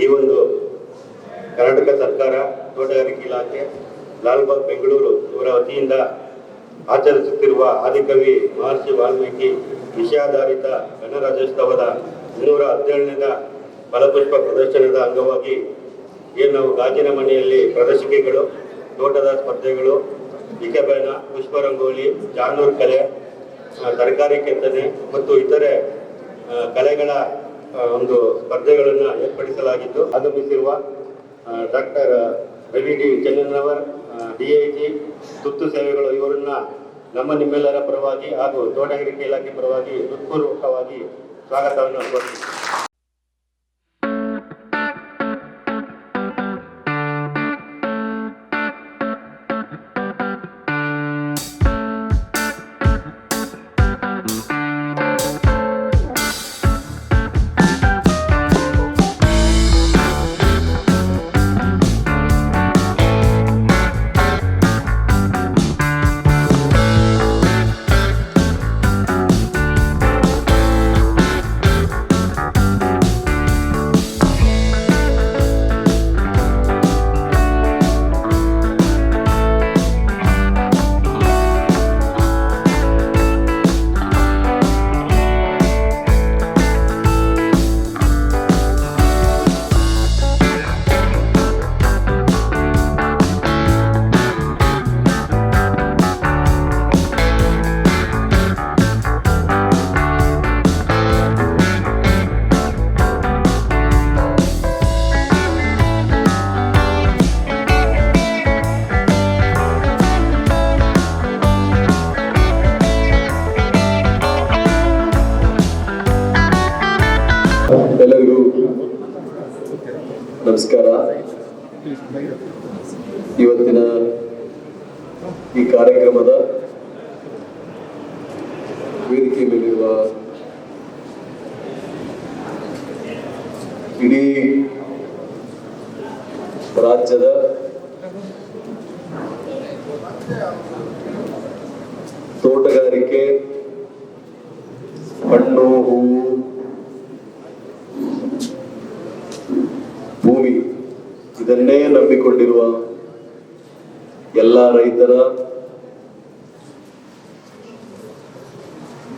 ಈ ಒಂದು ಕರ್ನಾಟಕ ಸರ್ಕಾರ ತೋಟಗಾರಿಕೆ ಇಲಾಖೆ, ಲಾಲ್ಬಾಗ್, ಬೆಂಗಳೂರು ಇವರ ವತಿಯಿಂದ ಆಚರಿಸುತ್ತಿರುವ ಆದಿಕವಿ ಮಹರ್ಷಿ ವಾಲ್ಮೀಕಿ ವಿಷಯಾಧಾರಿತ ಗಣರಾಜ್ಯೋತ್ಸವದ ಇನ್ನೂರ ಹದಿನೇಳನೇದ ಫಲಪುಷ್ಪ ಪ್ರದರ್ಶನದ ಅಂಗವಾಗಿ ಏನು ನಾವು ಗಾಜಿನ ಮನೆಯಲ್ಲಿ ಪ್ರದರ್ಶಿಕೆಗಳು, ತೋಟದ ಸ್ಪರ್ಧೆಗಳು ಇಕೆಬೆನ ಪುಷ್ಪ ರಂಗೋಲಿ ಜಾನೂರ್ ಕಲೆ ತರಕಾರಿ ಕೆತ್ತನೆ ಮತ್ತು ಇತರೆ ಕಲೆಗಳ ಒಂದು ಸ್ಪರ್ಧೆಗಳನ್ನು ಏರ್ಪಡಿಸಲಾಗಿದ್ದು, ಆಗಮಿಸಿರುವ doctor Ravi D Channannavar D I G, ತುರ್ತು ಸೇವೆಗಳು ಇವರನ್ನ ನಮ್ಮ ನಿಮ್ಮೆಲ್ಲರ ಪರವಾಗಿ ಹಾಗೂ ತೋಟಗಾರಿಕೆ ಇಲಾಖೆ ಪರವಾಗಿ ಹೃತ್ಪೂರ್ವಕವಾಗಿ ಸ್ವಾಗತವನ್ನು ಕೋರುತ್ತೇನೆ ಎಲ್ಲರಿಗೂ ನಮಸ್ಕಾರ. ಇವತ್ತಿನ ಈ ಕಾರ್ಯಕ್ರಮದ ವೇದಿಕೆ ಮೇಲಿರುವ ಇಡೀ ರಾಜ್ಯದ ತೋಟಗಾರಿಕೆ ಹಣ್ಣು ಇದನ್ನೇ ನಂಬಿಕೊಂಡಿರುವ ಎಲ್ಲ ರೈತರ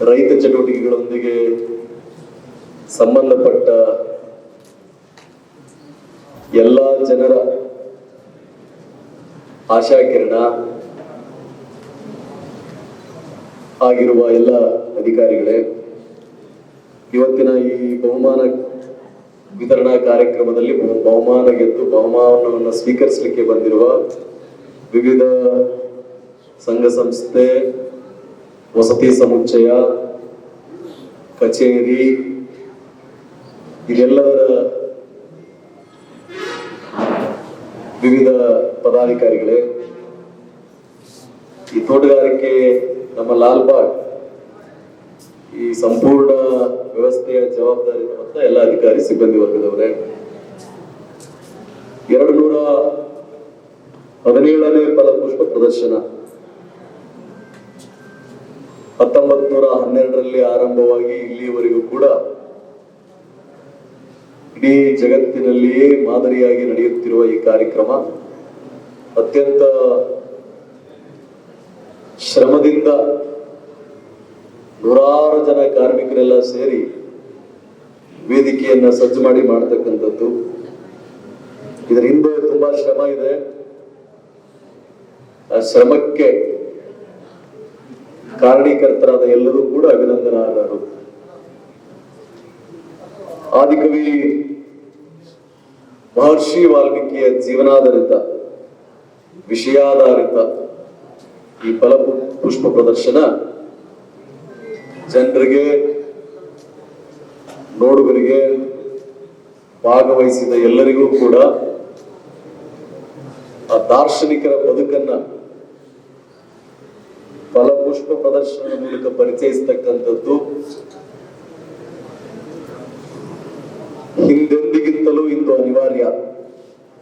ರೈತ ಚಟುವಟಿಕೆಗಳೊಂದಿಗೆ ಸಂಬಂಧಪಟ್ಟ ಎಲ್ಲ ಜನರ ಆಶಾಕಿರಣ ಆಗಿರುವ ಎಲ್ಲ ಅಧಿಕಾರಿಗಳೇ, ಇವತ್ತಿನ ಈ ಬಹುಮಾನ ವಿತರಣಾ ಕಾರ್ಯಕ್ರಮದಲ್ಲಿ ಬಹು- ಬಹುಮಾನ ಗೆದ್ದು ಬಹುಮಾನವನ್ನು ಸ್ವೀಕರಿಸಲಿಕ್ಕೆ ಬಂದಿರುವ ವಿವಿಧ ಸಂಘ ಸಂಸ್ಥೆ, ವಸತಿ ಸಮುಚ್ಚಯ, ಕಚೇರಿ, ಇದೆಲ್ಲದರ ವಿವಿಧ ಪದಾಧಿಕಾರಿಗಳೇ. ಈ ತೋಟಗಾರಿಕೆ ನಮ್ಮ ಲಾಲ್ಬಾಗ್ ಈ ಸಂಪೂರ್ಣ ವ್ಯವಸ್ಥೆಯ ಜವಾಬ್ದಾರಿ ಹೊತ್ತ ಎಲ್ಲ ಅಧಿಕಾರಿ, ಸಿಬ್ಬಂದಿ ವರ್ಗದವರೇ. ಎರಡು ನೂರ ಹದಿನೇಳನೇ ಫಲಪುಷ್ಪ ಪ್ರದರ್ಶನ. ಹತ್ತೊಂಬತ್ ನೂರ ಹನ್ನೆರಡರಲ್ಲಿ ಆರಂಭವಾಗಿ ಇಲ್ಲಿಯವರೆಗೂ ಕೂಡ ಇಡೀ ಜಗತ್ತಿನಲ್ಲಿಯೇ ಮಾದರಿಯಾಗಿ ನಡೆಯುತ್ತಿರುವ ಈ ಕಾರ್ಯಕ್ರಮ ಅತ್ಯಂತ ಶ್ರಮದಿಂದ ನೂರಾರು ಜನ ಕಾರ್ಮಿಕರೆಲ್ಲ ಸೇರಿ ವೇದಿಕೆಯನ್ನ ಸಜ್ಜು ಮಾಡಿ ಮಾಡತಕ್ಕಂಥದ್ದು. ಇದರ ಹಿಂದೆ ತುಂಬಾ ಶ್ರಮ ಇದೆ. ಆ ಶ್ರಮಕ್ಕೆ ಕಾರಣೀಕರ್ತರಾದ ಎಲ್ಲರೂ ಕೂಡ ಅಭಿನಂದನಾರ್ಹರು. ಆದಿಕವಿ ಮಹರ್ಷಿ ವಾಲ್ಮೀಕಿಯ ಜೀವನಾಧಾರಿತ ವಿಷಯಾಧಾರಿತ ಈ ಫಲ ಪುಷ್ಪ ಪ್ರದರ್ಶನ ಜನರಿಗೆ, ನೋಡುಗರಿಗೆ ಭಾಗವಹಿಸಿದ ಎಲ್ಲರಿಗೂ ಕೂಡ ಆ ದಾರ್ಶನಿಕರ ಬದುಕನ್ನ ಫಲಪುಷ್ಪ ಪ್ರದರ್ಶನದ ಮೂಲಕ ಪರಿಚಯಿಸತಕ್ಕಂಥದ್ದು ಹಿಂದೆಂದಿಗಿಂತಲೂ ಇಂದು ಅನಿವಾರ್ಯ.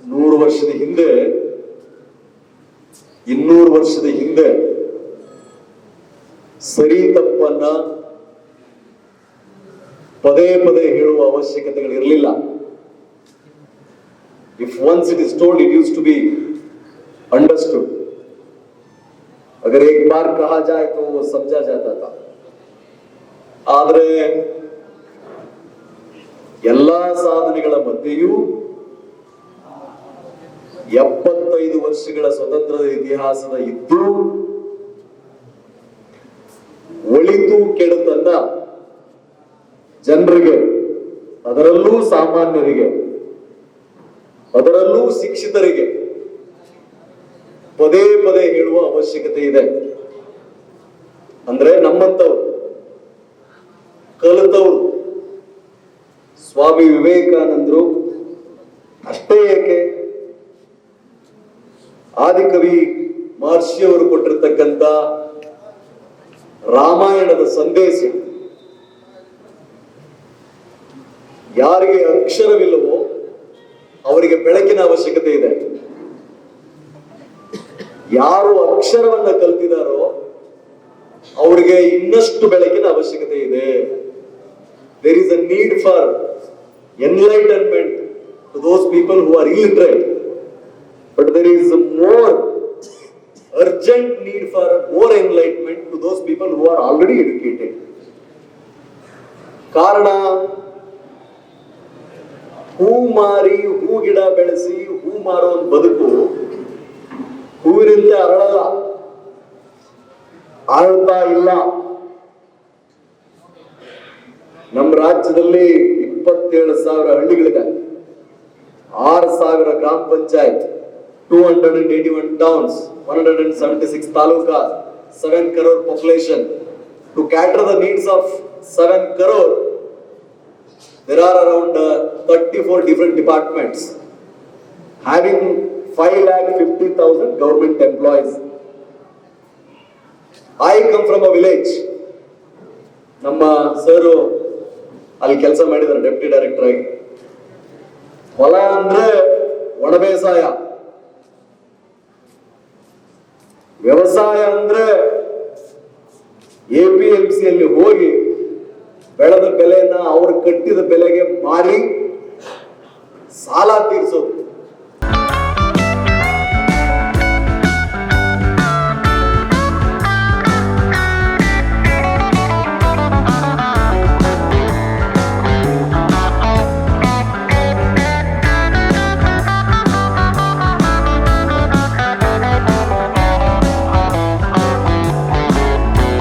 ನೂರು ವರ್ಷದ ಹಿಂದೆ, ಇನ್ನೂರು ವರ್ಷದ ಹಿಂದೆ, ಸರಿ ತಪ್ಪನ್ನ ಪದೇ ಪದೇ ಹೇಳುವ ಅವಶ್ಯಕತೆಗಳು ಇರಲಿಲ್ಲ If once it is told, it used to be understood. अगर एक बार कहा जाए तो वो समझा जाता था ಆದ್ರೆ ಎಲ್ಲಾ ಸಾಧನೆಗಳ ಮಧ್ಯೆಯೂ ಎಪ್ಪತ್ತೈದು ವರ್ಷಗಳ ಸ್ವತಂತ್ರದ ಇತಿಹಾಸದ ಇದ್ದು ಒಳಿತು ಕೆಡುತನ್ನ ಜನರಿಗೆ, ಅದರಲ್ಲೂ ಸಾಮಾನ್ಯರಿಗೆ, ಅದರಲ್ಲೂ ಶಿಕ್ಷಿತರಿಗೆ ಪದೇ ಪದೇ ಹೇಳುವ ಅವಶ್ಯಕತೆ ಇದೆ. ಅಂದ್ರೆ ನಮ್ಮಂತವ್ರು ಕಲಿತವ್ರು, ಸ್ವಾಮಿ ವಿವೇಕಾನಂದರು, ಅಷ್ಟೇ ಏಕೆ? ಆದಿಕವಿ ಮಹರ್ಷಿಯವರು ಕೊಟ್ಟಿರ್ತಕ್ಕಂಥ ರಾಮಾಯಣದ ಸಂದೇಶ ಯಾರಿಗೆ ಅಕ್ಷರವಿಲ್ಲವೋ ಅವರಿಗೆ ಬೆಳಕಿನ ಅವಶ್ಯಕತೆ ಇದೆ. ಯಾರು ಅಕ್ಷರವನ್ನ ಕಲ್ತಿದಾರೋ ಅವರಿಗೆ ಇನ್ನಷ್ಟು ಬೆಳಕಿನ ಅವಶ್ಯಕತೆ ಇದೆ. There is a need for enlightenment to those people who are illiterate. But there is more urgent need for more enlightenment to to people people are already educated. ಕಾರಣ ಹೂ ಮಾರಿ ಹೂ ಗಿಡ ಬೆಳೆಸಿ ಹೂ ಮಾರೋ ಬದುಕು. ಹೂವಿನಂತೆ ಅರಳಲ್ಲ. ಅರಳ್ತಾ ಇಲ್ಲ. ನಮ್ಮ ರಾಜ್ಯದಲ್ಲಿ ಇಪ್ಪತ್ತೇಳು ಸಾವಿರ ಹಳ್ಳಿಗಳಿದೆ. ಆರು ಸಾವಿರ ಗ್ರಾಮ panchayat two hundred and eighty one towns one hundred and seventy six taluka seven crore population to cater the needs of seven crore there are around uh, 34 different departments having 5 lakh 50,000 government employees. I come from a village. ನಮ್ಮ sir ಅಲ್ಲಿ ಕೆಲಸ ಮಾಡಿದ್ದಾರೆ deputy director ಆಗಿ ಹೊಲ ಅಂದ್ರೆ ಒಣ ಬೇಸಾಯ ವ್ಯವಸಾಯ ಅಂದ್ರೆ ಎ ಪಿ ಎಂ ಹೋಗಿ ಬೆಳೆದ ಬೆಲೆಯನ್ನ ಅವ್ರು ಕಟ್ಟಿದ ಬೆಲೆಗೆ ಮಾರಿ ಸಾಲ ತೀರಿಸೋದು.